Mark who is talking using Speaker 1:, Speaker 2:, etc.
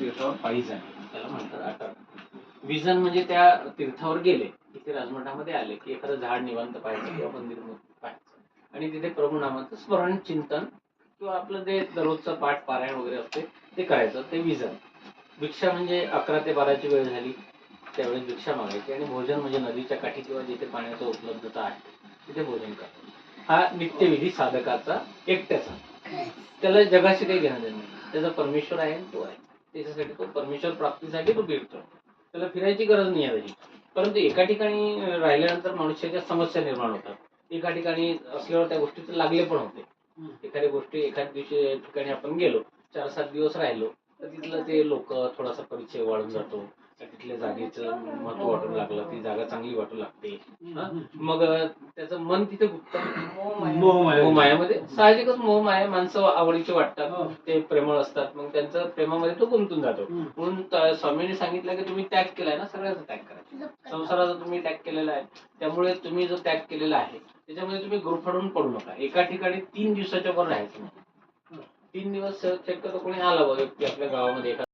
Speaker 1: तीर्थावर पायी जाणे त्याला म्हणतात आटार विजन म्हणजे त्या तीर्थावर गेले तिथे राजमठामध्ये आले की एखादं झाड निवांत पाहायचं किंवा मंदिर पाहायचं. आणि तिथे प्रभू नामाचं स्मरण चिंतन किंवा आपलं जे दररोजचं पाठ पारायण वगैरे असते ते करायचं ते विजन. भिक्षा म्हणजे अकरा ते बाराची वेळ झाली त्यावेळेस भिक्षा मागायची आणि भोजन म्हणजे नदीच्या काठी किंवा जिथे पाण्याची उपलब्धता आहे तिथे भोजन करतो हा नित्यविधी साधकाचा एकट्याचा. त्याला जगाशी काही घेणं देणं नाही. त्याचा परमेश्वर आहे आणि तो आहे. त्याच्यासाठी तो परमेश्वर प्राप्तीसाठी तो फिरतो त्याला फिरायची गरज नाही आहे त्याची. परंतु एका ठिकाणी राहिल्यानंतर मनुष्याच्या समस्या निर्माण होतात. एका ठिकाणी असल्यावर त्या गोष्टीचे लागले पण होते. एखाद्या गोष्टी एखाद्या दिवशी ठिकाणी आपण गेलो चार सात दिवस राहिलो तर तिथलं ते लोक थोडासा परिचय वाढून जातो. त्या तिथल्या जागेचं महत्त्व वाटू लागलं ती जागा चांगली वाटू लागते. हा? मग त्याचं मन तिथे गुप्त. मोहमायामध्ये. साहजिकच मोहमाया माणसं आवडीचे वाटतात. ते प्रेमळ असतात. मग त्यांचं प्रेमामध्ये तो गुंतून जातो. म्हणून त- स्वामींनी सांगितलं की तुम्ही त्याग केलाय ना सगळ्याचा त्याग करा. संसाराचा तुम्ही त्याग केलेला आहे. त्यामुळे तुम्ही जो त्याग केलेला आहे त्याच्यामध्ये तुम्ही गुरफडून पडू नका. एका ठिकाणी तीन दिवसाच्या वर राहायचं नाही. तीन दिवस शक्यतो कोणी आला बघ व्यक्ती आपल्या गावामध्ये एखादा